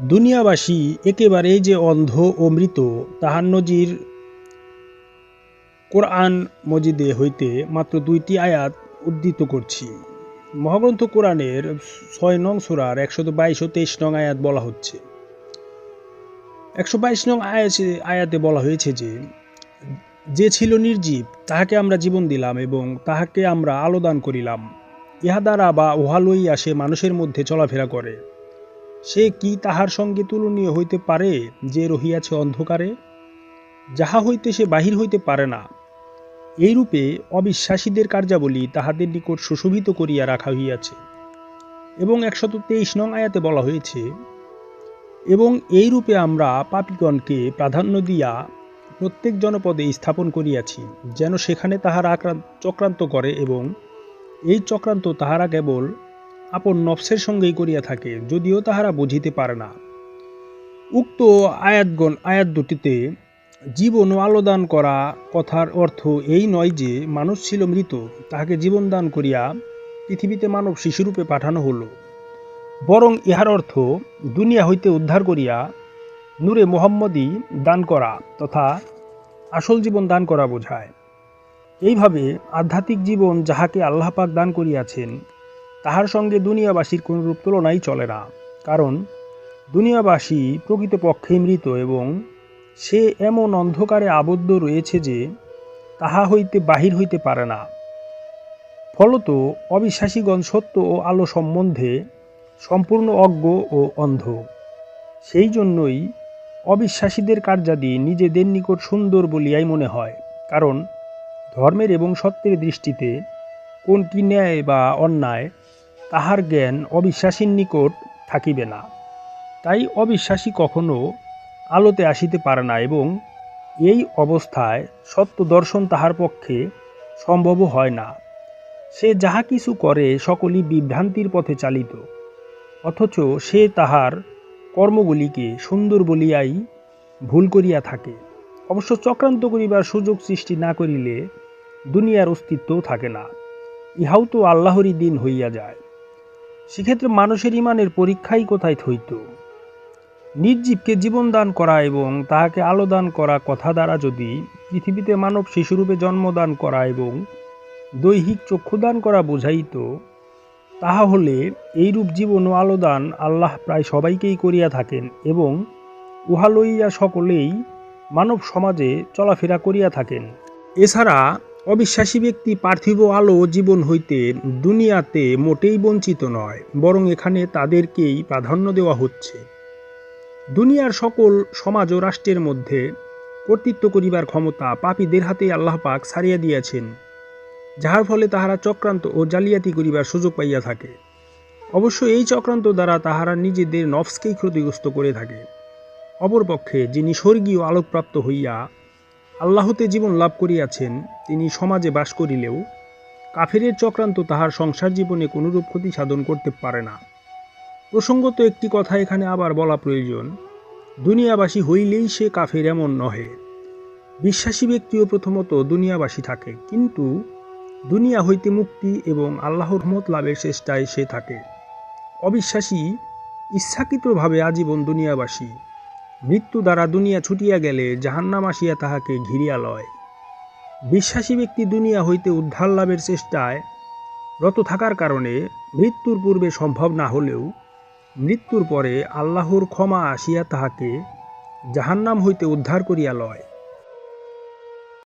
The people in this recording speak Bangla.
দুনিয়াবাসী একেবারেই যে অন্ধ ও মৃত, তাহার নজির কোরআন মজিদে হইতে মাত্র দুইটি আয়াত উদ্ধৃত করছি। মহাগ্রন্থ কোরআনের ছয় নং সুরার একশত বাইশ ও তেইশ নং আয়াত বলা হচ্ছে। একশো বাইশ নং আয়াতে আয়াতে বলা হয়েছে যে যে ছিল নির্জীব, তাহাকে আমরা জীবন দিলাম এবং তাহাকে আমরা আলোদান করিলাম। ইহা দ্বারা বা উহা লইয়া সে মানুষের মধ্যে চলাফেরা করে। সে কি তাহার সঙ্গে তুলনীয় হইতে পারে যে রহিয়াছে অন্ধকারে? যাহা হইতে সে বাহির হইতে পারে না। এইরূপে অবিশ্বাসীদের কার্যাবলী তাহাদের নিকট সুশোভিত করিয়া রাখা হইয়াছে। এবং একশত তেইশ নং আয়াতে বলা হয়েছে, এবং এইরূপে আমরা পাপিগণকে প্রাধান্য দিয়া প্রত্যেক জনপদে স্থাপন করিয়াছি, যেন সেখানে তাহারা আক্রান্ত চক্রান্ত করে এবং এই চক্রান্ত তাহারা কেবল আপন নফসের সঙ্গেই করিয়া থাকে, যদিও তাহারা বুঝিতে পারে না। উক্ত আয়াতগণ আয়াত দুটিতে, জীবন ও আলোদান করা কথার অর্থ এই নয় যে মানুষ ছিল মৃত, তাহাকে জীবন দান করিয়া পৃথিবীতে মানব শিশুরূপে পাঠানো হলো। বরং ইহার অর্থ, দুনিয়া হইতে উদ্ধার করিয়া নূরে মোহাম্মদী দান করা তথা আসল জীবন দান করা বোঝায়। এইভাবে আধ্যাত্মিক জীবন যাহাকে আল্লাহ পাক দান করিয়াছেন তাহার সঙ্গে দুনিয়াবাসীর কোনরূপ তুলনাই চলে না। কারণ দুনিয়াবাসী প্রকৃতপক্ষেই মৃত এবং সে এমন অন্ধকারে আবদ্ধ রয়েছে যে তাহা হইতে বাহির হইতে পারে না। ফলত অবিশ্বাসীগণ সত্য ও আলো সম্বন্ধে সম্পূর্ণ অজ্ঞ ও অন্ধ। সেই জন্যই অবিশ্বাসীদের কার্যাদি নিজেদের নিকট সুন্দর বলিয়াই মনে হয়। কারণ ধর্মের এবং সত্যের দৃষ্টিতে কোনটি ন্যায় বা অন্যায় তাহার জ্ঞান অবিশ্বাসীর নিকট থাকিবে না। তাই অবিশ্বাসী কখনো আলোতে আসিতে পারে না এবং এই অবস্থায় সত্য দর্শন তাহার পক্ষে সম্ভব হয় না। সে যাহা কিছু করে সকলই বিভ্রান্তির পথে চালিত, অথচ সে তাহার কর্মগুলিকে সুন্দর বলিয়াই ভুল করিয়া থাকে। অবশ্য চক্রান্ত করিবার সুযোগ সৃষ্টি না করিলে দুনিয়ার অস্তিত্বও থাকে না। ইহাও তো আল্লাহরই দিন হইয়া যায়। সেক্ষেত্রে মানুষের ইমানের পরীক্ষাই কোথায় থইত নির্জীবকে জীবন দান করা এবং তাহাকে আলো দান করা কথা দ্বারা যদি পৃথিবীতে মানব শিশুরূপে জন্মদান করা এবং দৈহিক চক্ষুদান করা বোঝাইত, তাহা হলে এইরূপ জীবন ও আলোদান আল্লাহ প্রায় সবাইকেই করিয়া থাকেন এবং উহা লইয়া সকলেই মানব সমাজে চলাফেরা করিয়া থাকেন। এছাড়া অবিশ্বাসী ব্যক্তি পার্থিব আলো জীবন হইতে দুনিয়াতে মোটেই বঞ্চিত নয়, বরং এখানে তাদেরকেই প্রাধান্য দেওয়া হচ্ছে। দুনিয়ার সকল সমাজ ও রাষ্ট্রের মধ্যে কর্তৃত্ব করিবার ক্ষমতা পাপীদের হাতে আল্লাহ পাক ছাড়িয়া দিয়াছেন, যাহার ফলে তাহারা চক্রান্ত ও জালিয়াতি করিবার সুযোগ পাইয়া থাকে। অবশ্য এই চক্রান্ত দ্বারা তাহারা নিজেদের নফসকেই ক্ষতিগ্রস্ত করে থাকে। অপরপক্ষে যিনি স্বর্গীয় আলোকপ্রাপ্ত হইয়া আল্লাহতে জীবন লাভ করিয়াছেন তিনি সমাজে বাস করিলেও কাফেরের চক্রান্ত তাহার সংসার জীবনে কোনরূপ ক্ষতি সাধন করতে পারে না। প্রসঙ্গত একটি কথা এখানে আবার বলা প্রয়োজন, দুনিয়াবাসী হইলেই সে কাফের এমন নহে। বিশ্বাসী ব্যক্তিও প্রথমত দুনিয়াবাসী থাকে, কিন্তু দুনিয়া হইতে মুক্তি এবং আল্লাহর রহমত লাভের চেষ্টায় সে থাকে। অবিশ্বাসী, ইচ্ছাকৃতভাবে আজীবন দুনিয়াবাসী, মৃত্যু দ্বারা দুনিয়া ছুটিয়া গেলে জাহান্নাম আসিয়া তাহাকে ঘিরিয়া লয়। বিশ্বাসী ব্যক্তি দুনিয়া হইতে উদ্ধার লাভের চেষ্টায় রত থাকার কারণে মৃত্যুর পূর্বে সম্ভব না হলেও মৃত্যুর পরে আল্লাহর ক্ষমা আসিয়া তাহাকে জাহান্নাম হইতে উদ্ধার করিয়া লয়।